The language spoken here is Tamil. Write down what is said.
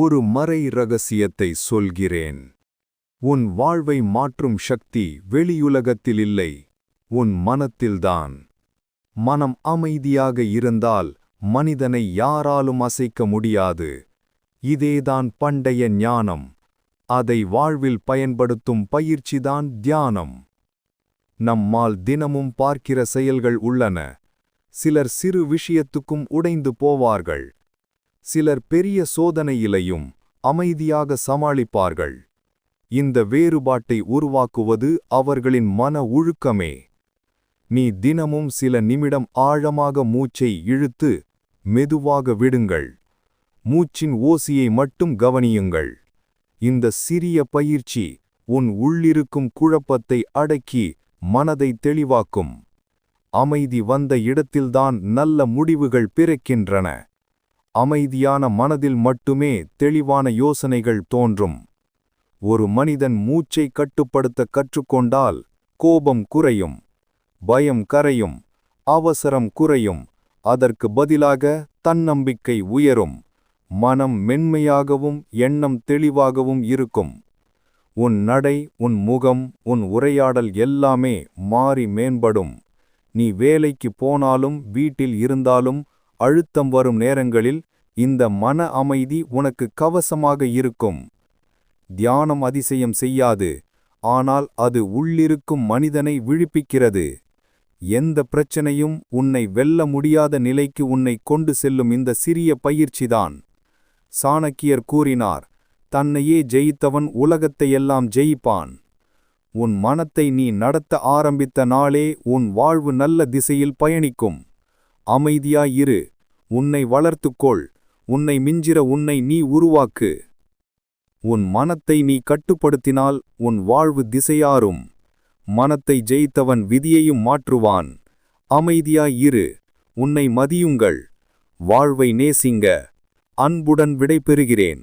ஒரு மறை ரகசியத்தை சொல்கிறேன். உன் வாழ்வை மாற்றும் சக்தி வெளியுலகத்தில் இல்லை. உன் மனத்தில்தான். மனம் அமைதியாக இருந்தால் மனிதனை யாராலும் அசைக்க முடியாது. இதேதான் பண்டைய ஞானம். அதை வாழ்வில் பயன்படுத்தும் பயிற்சிதான் தியானம். நம்மால் தினமும் பார்க்கிற செயல்கள் உள்ளன. சிலர் சிறு விஷயத்துக்கும் உடைந்து போவார்கள். சிலர் பெரிய சோதனையிலையும் அமைதியாக சமாளிப்பார்கள். இந்த வேறுபாட்டை உருவாக்குவது அவர்களின் மன ஒழுக்கமே நீ தினமும் சில நிமிடம் ஆழமாக மூச்சை இழுத்து மெதுவாக விடுங்கள். மூச்சின் ஓசியை மட்டும் கவனியுங்கள். இந்த சிறிய பயிற்சி உன் உள்ளிருக்கும் குழப்பத்தை அடக்கி மனதை தெளிவாக்கும். அமைதி வந்த இடத்தில்தான் நல்ல முடிவுகள் பிறக்கின்றன. அமைதியான மனதில் மட்டுமே தெளிவான யோசனைகள் தோன்றும். ஒரு மனிதன் மூச்சை கட்டுப்படுத்த கற்றுக்கொண்டால் கோபம் குறையும் பயம் கரையும் அவசரம் குறையும் அதற்கு பதிலாக தன்னம்பிக்கை உயரும் மனம் மென்மையாகவும் எண்ணம் தெளிவாகவும் இருக்கும். உன் நடை உன் முகம் உன் உரையாடல் எல்லாமே மாறி மேம்படும். நீ வேலைக்கு போனாலும் வீட்டில் இருந்தாலும் அழுத்தம் வரும் நேரங்களில் இந்த மன அமைதி உனக்கு கவசமாக இருக்கும். தியானம் அதிசயம் செய்யாது ஆனால் அது உள்ளிருக்கும் மனிதனை விழிப்பிக்கிறது. எந்த பிரச்சனையும் உன்னை வெல்ல முடியாத நிலைக்கு உன்னை கொண்டு செல்லும் இந்த சிறிய பயிற்சிதான். சாணக்கியர் கூறினார் தன்னையே ஜெயித்தவன் உலகத்தையெல்லாம் ஜெயிப்பான். உன் மனத்தை நீ நடத்த ஆரம்பித்த நாளே உன் வாழ்வு நல்ல திசையில் பயணிக்கும். அமைதியாயிரு உன்னை வளர்த்துக்கொள். உன்னை மிஞ்சிற உன்னை நீ உருவாக்கு. உன் மனத்தை நீ கட்டுப்படுத்தினால் உன் வாழ்வு திசையாறும். மனத்தை ஜெயித்தவன் விதியையும் மாற்றுவான். அமைதியாயிரு உன்னை மதியுங்கள். வாழ்வை நேசிங்க. அன்புடன் விடைபெறுகிறேன்.